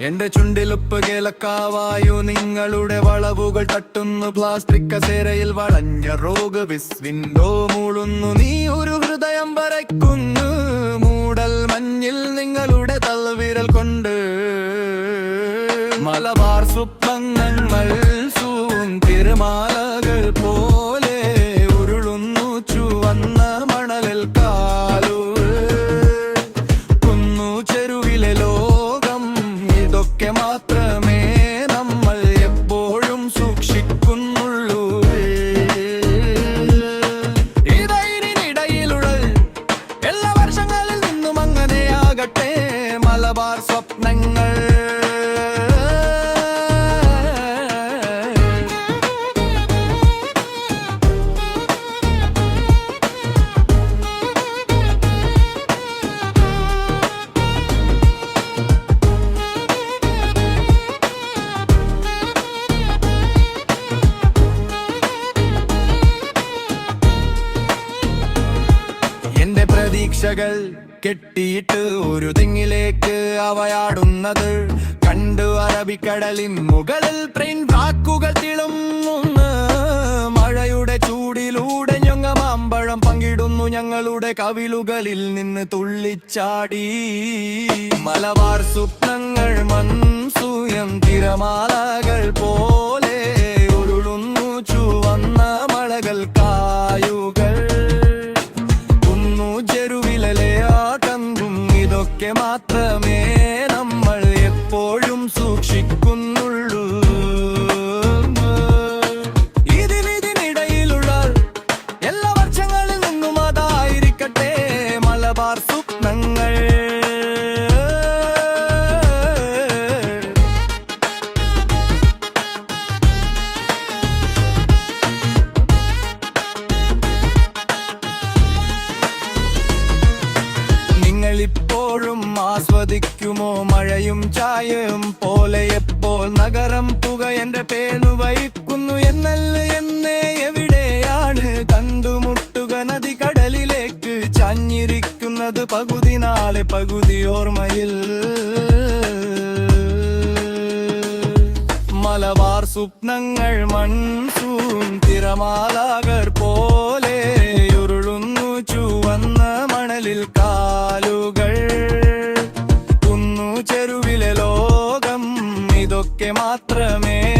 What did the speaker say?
എന്റെ ചുണ്ടിലുപ്പ് കേലക്കാവായു? നിങ്ങളുടെ വളവുകൾ തട്ടുന്നു. പ്ലാസ്റ്റിക് കസേരയിൽ വളഞ്ഞ റോഗ് വിസ്വിൻഡോ മൂളുന്നു. നീ ഒരു ഹൃദയം വരയ്ക്കുന്നു. മൂടൽ മഞ്ഞിൽ നിങ്ങളുടെ തൽവിരൽ കൊണ്ട്. മലബാർ സ്വപ്നങ്ങൾ സൂൻ തിരുമാലകൾ പോലെ അങ്ങനെയാകട്ടെ മലബാർ സ്വപ്നങ്ങൾ. എന്റെ പ്രതീക്ഷകൾ കെട്ടിയിട്ട് ഒരു തെങ്ങിലേക്ക് അവയാടുന്നത്. കണ്ടു അറബിക്കടലിൻ മുകളിൽ ട്രെയിൻ വാക്കുകൾ തിളങ്ങുന്ന മഴയുടെ ചൂടിലൂടെ ഞങ്ങ മാമ്പഴം പങ്കിടുന്നു. ഞങ്ങളുടെ കവിളുകളിൽ നിന്ന് തുള്ളിച്ചാടി. മലബാർ സ്വപ്നങ്ങൾ മൻസൂയം തിരമാലകൾ പോലെ ആസ്വദിക്കുമോ മഴയും ചായയും? പോലെ എപ്പോൾ നഗരം പുക എന്റെ പേനു വഹിക്കുന്നു എന്നല്ല എന്നേ എവിടെയാണ്? കണ്ടുമുട്ടുക നദി കടലിലേക്ക് ചഞ്ഞിരിക്കുന്നത് പകുതി നാളെ പകുതി ഓർമ്മയിൽ. മലബാർ സ്വപ്നങ്ങൾ മൺസൂൺ തിരമാലാകർ പോലെ മാത്രമേ